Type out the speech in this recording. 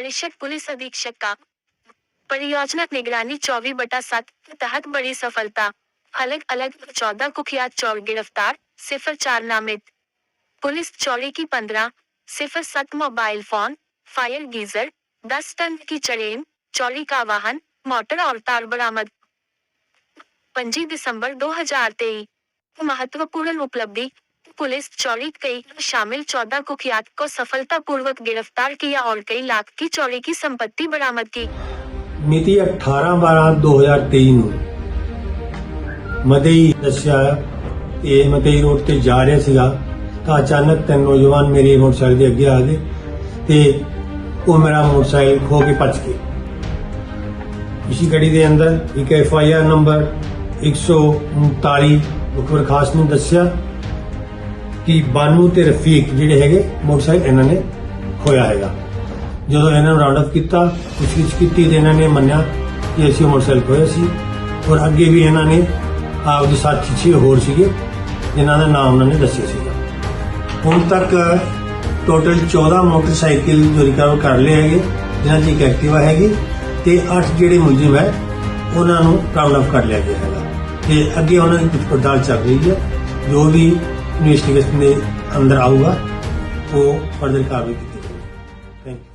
परिषद पुलिस अधीक्षक का। परियोजना निगरानी चौबीस बटा सात के तहत बड़ी सफलता। अलग अलग चौदह कुख्यात चोर गिरफ़्तार, सिफर चार नामित। पुलिस चोरी की पंद्रह, सिफर सत मोबाइल फ़ोन, फायर गीजर, दस टन की चरेन चोरी का वाहन, मोटर और तार बरामद। पंजी दिसंबर 2023 महत्वपूर्ण उपलब्धि पुलिस चोरी कई शामिल चौदह कुख्यात को सफलतापूर्वक गिरफ्तार किया और कई लाख की चोरी की संपत्ति बरामद की ਮਿਤੀ 18 12 2023 ਨੂੰ ਮਦਈ ਦੱਸਿਆ ਇਹ ਮਦਈ ਰੋਡ ਤੇ ਜਾ ਰਿਹਾ ਸੀਗਾ ਤਾਂ ਅਚਾਨਕ ਤਿੰਨ ਨੌਜਵਾਨ ਮੇਰੇ ਮੋਟਰਸਾਈਕਲ ਦੇ ਅੱਗੇ ਆ ਗਏ ਤੇ ਉਹ ਮੇਰਾ ਮੋਟਰਸਾਈਕਲ ਖੋ ਕੇ ਭੱਜ ਗਏ ਇਸੀ ਗੱਡੀ ਦੇ ਅੰਦਰ ਇੱਕ ਐਫ ਆਈ ਆਰ ਨੰਬਰ 139 ਮੁਖਬਰ ਖਾਸ ਨੇ ਦੱਸਿਆ ਕਿ ਬਾਨੂ ਤੇ ਰਫੀਕ ਜਿਹੜੇ ਹੈਗੇ ਮੋਟਰਸਾਈਕਲ ਇਹਨਾਂ ਨੇ ਖੋਇਆ ਹੈਗਾ। ਜਦੋਂ ਇਹਨਾਂ ਨੂੰ ਰਾਉਂਡ ਅਪ ਕੀਤਾ, ਪੁੱਛਗਿੱਛ ਕੀਤੀ ਤੇ ਇਹਨਾਂ ਨੇ ਮੰਨਿਆ ਕਿ ਅਸੀਂ ਮੋਟਰਸਾਈਕਲ ਖੋਇਆ ਸੀ। ਔਰ ਅੱਗੇ ਵੀ ਇਹਨਾਂ ਨੇ ਆਪਦੇ ਸਾਥੀ ਛੇ ਹੋਰ ਸੀਗੇ, ਜਿਨ੍ਹਾਂ ਦਾ ਨਾਮ ਉਹਨਾਂ ਨੇ ਦੱਸਿਆ ਸੀਗਾ। ਹੁਣ ਤੱਕ ਟੋਟਲ 14 ਮੋਟਰਸਾਈਕਲ ਜੋ ਰਿਕਵਰ ਕਰ ਲਏ ਹੈਗੇ, ਜਿਨ੍ਹਾਂ 'ਚ ਇੱਕ ਐਕਟਿਵਾ ਹੈਗੀ ਤੇ 8 ਜਿਹੜੇ ਮੁਲਜ਼ਮ ਹੈ, ਉਹਨਾਂ ਨੂੰ ਰਾਉਂਡ ਅਪ ਕਰ ਲਿਆ ਗਿਆ ਹੈਗਾ। ਤੇ ਅੱਗੇ ਉਹਨਾਂ ਦੀ ਪੁੱਛ ਪੜਤਾਲ ਚੱਲ ਰਹੀ ਹੈ। ਜੋ ਵੀ ਇਨਵੈਸਟੀਗੇਸ਼ਨ ਦੇ ਅੰਦਰ ਆਊਗਾ ਉਹ ਫਰਦਰ ਕਾਰਵਾਈ ਕੀਤੀ ਜਾਵੇਗੀ ਥੈਂਕ ਯੂ